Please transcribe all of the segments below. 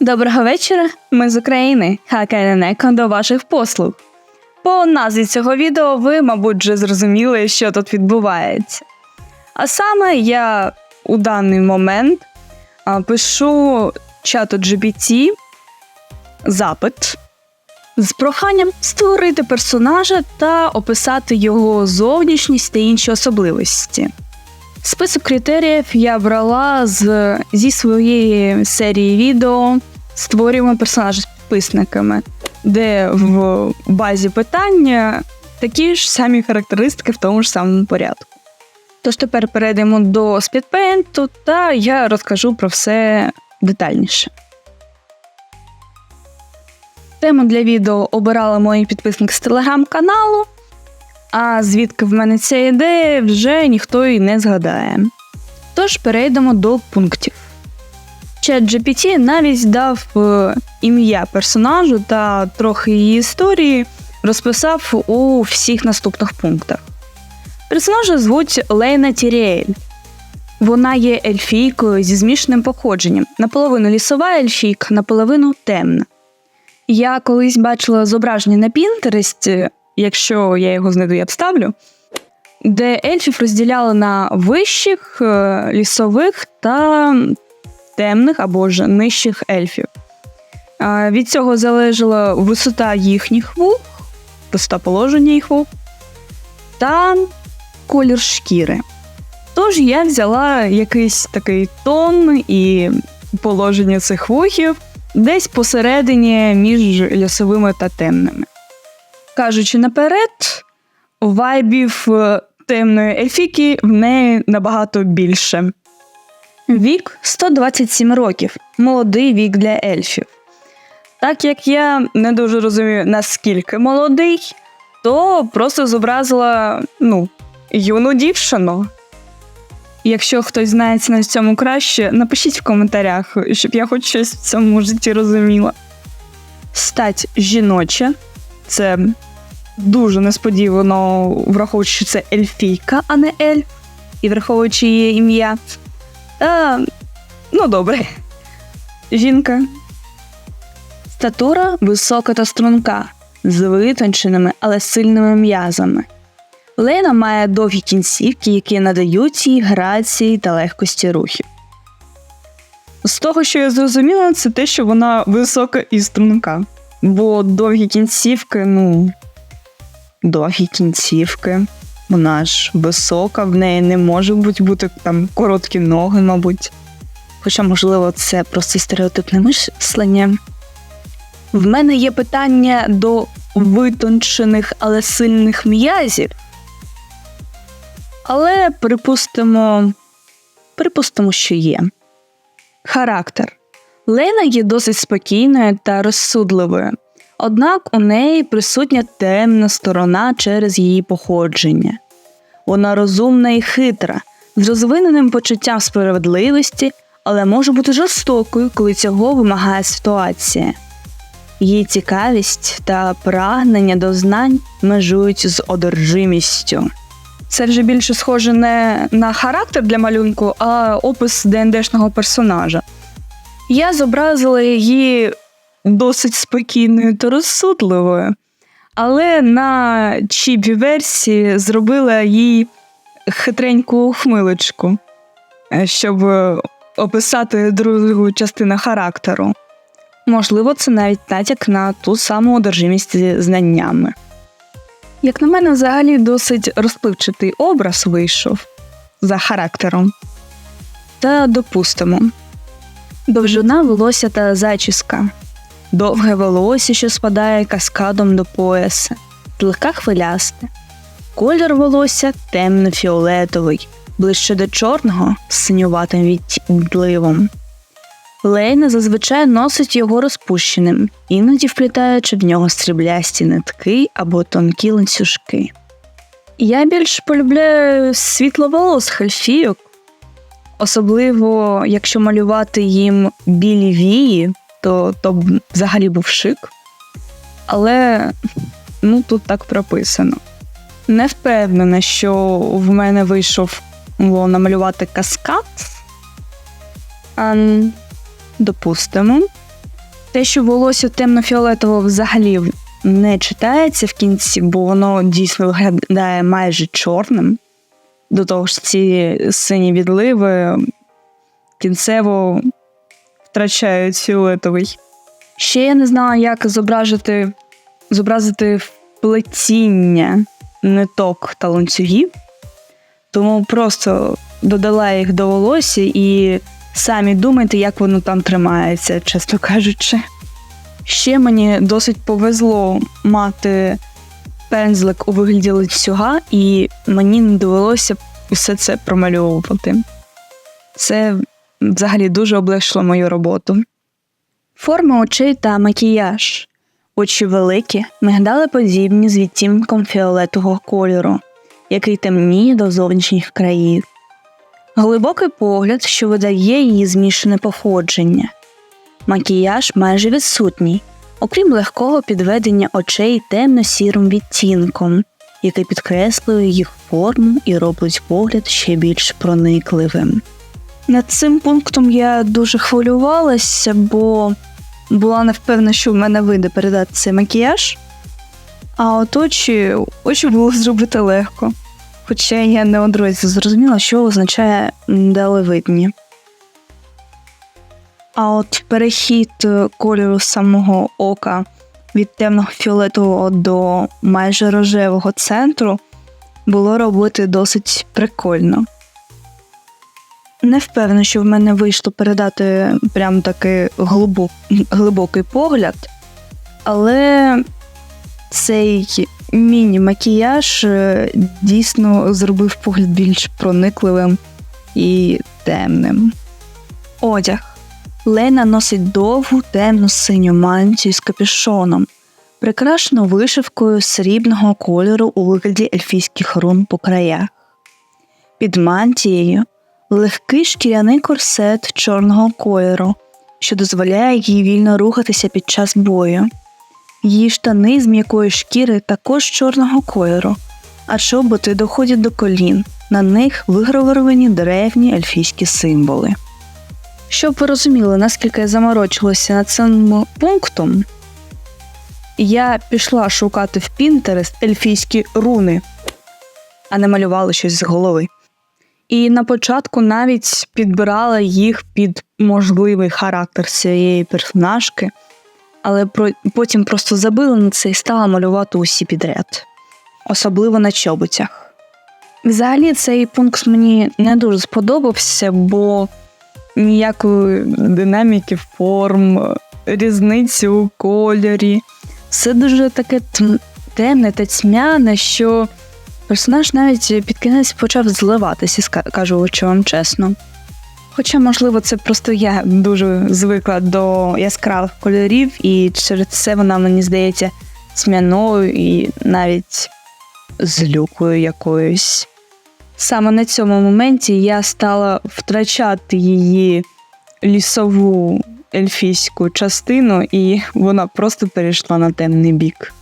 Доброго вечора, ми з України. Хакайненеко до ваших послуг. По назві цього відео ви, мабуть, вже зрозуміли, що тут відбувається. А саме я у даний момент пишу чату GPT запит з проханням створити персонажа та описати його зовнішність та інші особливості. Список критеріїв я брала з, зі своєї серії відео Створюємо персонажа з підписниками, де в базі питання такі ж самі характеристики в тому ж самому порядку. Тож тепер перейдемо до спідпейнту, та я розкажу про все детальніше. Тему для відео обирали мої підписники з телеграм-каналу, а звідки в мене ця ідея, вже ніхто і не згадає. Тож перейдемо до пунктів. ChatGPT навіть дав е, ім'я персонажу та трохи її історії, розписав у всіх наступних пунктах. Персонажа звуть Лейна Тіріель. Вона є ельфійкою зі змішаним походженням, наполовину лісова ельфійка, наполовину темна. Я колись бачила зображення на Пінтересті, якщо я його знайду, я вставлю, де ельфів розділяли на вищих, е, лісових та темних або ж нижчих ельфів. Від цього залежала висота їхніх вух, висота положення їх вух та колір шкіри. Тож я взяла якийсь такий тон і положення цих вухів десь посередині між лісовими та темними. Кажучи наперед, вайбів е, темної ельфіки в неї набагато більше. Вік 127 років, молодий вік для ельфів. Так як я не дуже розумію, наскільки молодий, то просто зобразила ну, юну дівчину. Якщо хтось знається на цьому краще, напишіть в коментарях, щоб я хоч щось в цьому житті розуміла. Стать жіноча це дуже несподівано, враховуючи, що це ельфійка, а не ельф, і враховуючи її ім'я. Та, ну, добре. Жінка. Статура висока та струнка, з витонченими, але сильними м'язами. Лейна має довгі кінцівки, які надають їй грації та легкості рухів. З того, що я зрозуміла, це те, що вона висока і струнка. Бо довгі кінцівки, ну, довгі кінцівки. Вона ж висока, в неї не може бути, бути там короткі ноги, мабуть. Хоча, можливо, це просто стереотипне мислення. В мене є питання до витончених, але сильних м'язів. Але припустимо, припустимо, що є. Характер. Лена є досить спокійною та розсудливою, однак у неї присутня темна сторона через її походження. Вона розумна і хитра, з розвиненим почуттям справедливості, але може бути жорстокою, коли цього вимагає ситуація. Її цікавість та прагнення до знань межують з одержимістю. Це вже більше схоже не на характер для малюнку, а опис ДНДшного персонажа. Я зобразила її досить спокійною та розсудливою, але на чіпі версії зробила їй хитреньку ухмилочку, е, щоб описати другу частину характеру. Можливо, це навіть натяк на ту саму одержимість зі знаннями. Як на мене, взагалі досить розпливчатий образ вийшов за характером. Та допустимо. Довжина волосся та зачіска, довге волосся, що спадає каскадом до пояса, злегка хвилясте, колір волосся темно-фіолетовий, ближче до чорного з синюватим відливом. Лейна зазвичай носить його розпущеним, іноді вплітаючи в нього стріблясті нитки або тонкі ланцюжки. Я більш полюбляю світловолос ельфійок, особливо якщо малювати їм білі вії, то то взагалі був шик. Але ну, тут так прописано. Не впевнена, що в мене вийшов о, намалювати каскад. А, допустимо. Те, що волосся темно-фіолетового взагалі не читається в кінці, бо воно дійсно виглядає майже чорним. До того ж, ці сині відливи кінцево втрачають фіолетовий. Ще я не знала, як зображити, зобразити вплетіння ниток та ланцюгів, тому просто додала їх до волосся і самі думайте, як воно там тримається, чесно кажучи. Ще мені досить повезло мати пензлик у вигляді ланцюга, і мені не довелося все це промальовувати. Це взагалі дуже облегшило мою роботу. Форма очей та макіяж. Очі великі, мигдали подібні з відтінком фіолетового кольору, який темніє до зовнішніх країв. Глибокий погляд, що видає її змішане походження. Макіяж майже відсутній, окрім легкого підведення очей темно-сірим відтінком, який підкреслює їх форму і робить погляд ще більш проникливим. Над цим пунктом я дуже хвилювалася, бо була не впевнена, що в мене вийде передати цей макіяж, а от очі, очі було зробити легко. Хоча я не одразу зрозуміла, що означає далевидні. А от перехід кольору самого ока від темного фіолетового до майже рожевого центру було робити досить прикольно. Не впевнена, що в мене вийшло передати прям такий глибок, глибокий погляд, але цей міні-макіяж е, дійсно зробив погляд більш проникливим і темним. Одяг. Лена носить довгу темну синю мантію з капюшоном, прикрашену вишивкою срібного кольору у вигляді ельфійських рун по краях. Під мантією легкий шкіряний корсет чорного кольору, що дозволяє їй вільно рухатися під час бою. Її штани з м'якої шкіри також чорного кольору, а чоботи доходять до колін, на них вигравіровані древні ельфійські символи. Щоб ви розуміли, наскільки я заморочилася над цим пунктом, я пішла шукати в Пінтерест ельфійські руни, а не малювала щось з голови. І на початку навіть підбирала їх під можливий характер цієї персонажки, але потім просто забила на це і стала малювати усі підряд, особливо на чоботях. Взагалі, цей пункт мені не дуже сподобався, бо ніякої динаміки форм, різниці у кольорі. Все дуже таке темне та тьмяне, що персонаж навіть під кінець почав зливатися, кажу вам чесно. Хоча, можливо, це просто я дуже звикла до яскравих кольорів, і через це вона, мені здається, тьмяною і навіть злюкою якоюсь. Саме на цьому моменті я стала втрачати її лісову ельфійську частину, і вона просто перейшла на темний бік.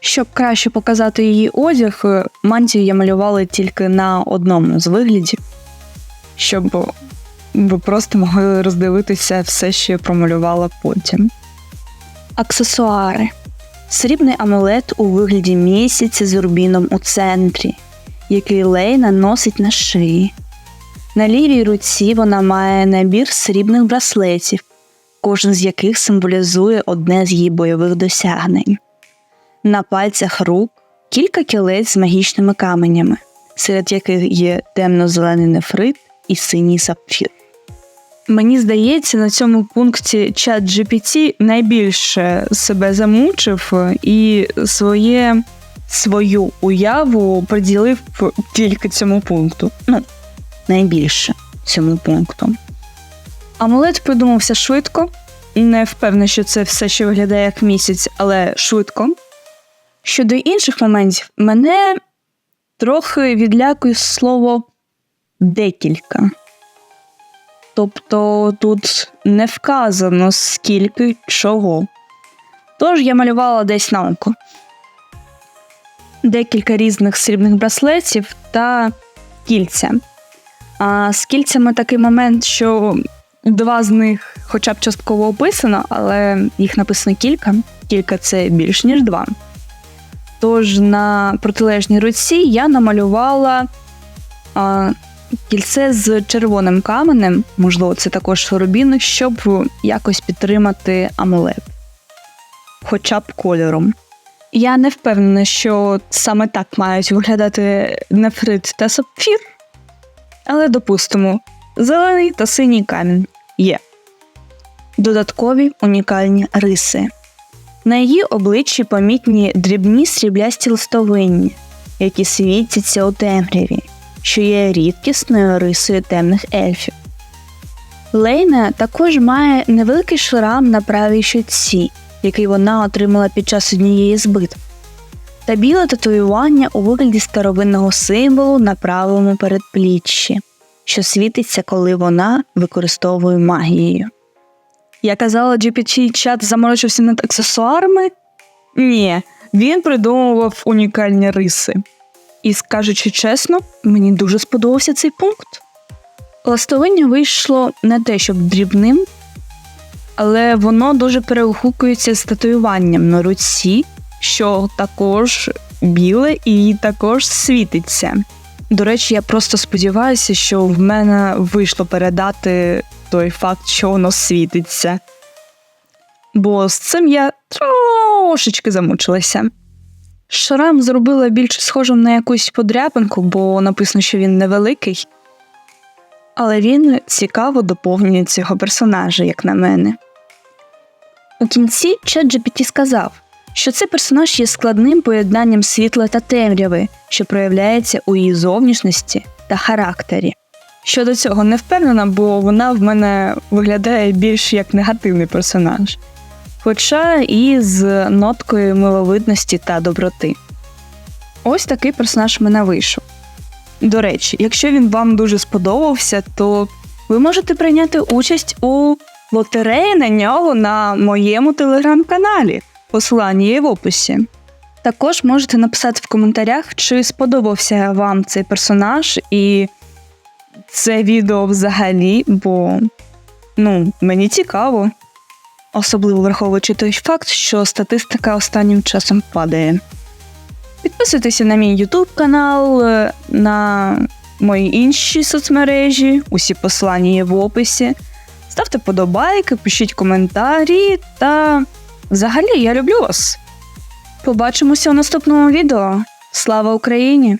Щоб краще показати її одяг, мантію я малювала тільки на одному з виглядів, щоб ви просто могли роздивитися все, що я промалювала потім. Аксесуари. Срібний амулет у вигляді місяця з рубіном у центрі який Лейна носить на шиї. На лівій руці вона має набір срібних браслетів, кожен з яких символізує одне з її бойових досягнень. На пальцях рук кілька кілець з магічними каменями, серед яких є темно-зелений нефрит і синій сапфір. Мені здається, на цьому пункті чат GPT найбільше себе замучив і своє свою уяву приділив тільки цьому пункту. Ну, найбільше цьому пункту. Амулет придумався швидко. Не впевнена, що це все ще виглядає як місяць, але швидко. Щодо інших моментів, мене трохи відлякує слово декілька. Тобто тут не вказано скільки чого. Тож я малювала десь на око декілька різних срібних браслетів та кільця. А з кільцями такий момент, що Два з них хоча б частково описано, але їх написано кілька. Кілька це більш ніж два. Тож на протилежній руці я намалювала а, кільце з червоним каменем, можливо, це також рубін, щоб якось підтримати амулет. Хоча б кольором. Я не впевнена, що саме так мають виглядати нефрит та сапфір, але допустимо, зелений та синій камінь є. Додаткові унікальні риси. На її обличчі помітні дрібні сріблясті листовинні, які світяться у темряві, що є рідкісною рисою темних ельфів. Лейна також має невеликий шрам на правій щоці, який вона отримала під час однієї з та біле татуювання у вигляді старовинного символу на правому передпліччі, що світиться, коли вона використовує магією. Я казала, GPT-чат заморочився над аксесуарами? Ні, він придумував унікальні риси. І, скажучи чесно, мені дуже сподобався цей пункт. Ластовиння вийшло не те, щоб дрібним, але воно дуже перегукується з татуюванням на руці, що також біле і також світиться. До речі, я просто сподіваюся, що в мене вийшло передати той факт, що воно світиться. Бо з цим я трошечки замучилася. Шрам зробила більш схожим на якусь подряпинку, бо написано, що він невеликий. Але він цікаво доповнює цього персонажа, як на мене. У кінці ChatGPT сказав, що цей персонаж є складним поєднанням світла та темряви, що проявляється у її зовнішності та характері. Щодо цього не впевнена, бо вона в мене виглядає більш як негативний персонаж, хоча і з ноткою миловидності та доброти. Ось такий персонаж в мене вийшов. До речі, якщо він вам дуже сподобався, то ви можете прийняти участь у лотереї на нього на моєму телеграм-каналі. Посилання є в описі. Також можете написати в коментарях, чи сподобався вам цей персонаж і це відео взагалі, бо ну, мені цікаво. Особливо враховуючи той факт, що статистика останнім часом падає. Підписуйтеся на мій YouTube канал, е, на мої інші соцмережі, усі посилання є в описі. Ставте подобайки, пишіть коментарі та взагалі я люблю вас. Побачимося у наступному відео. Слава Україні!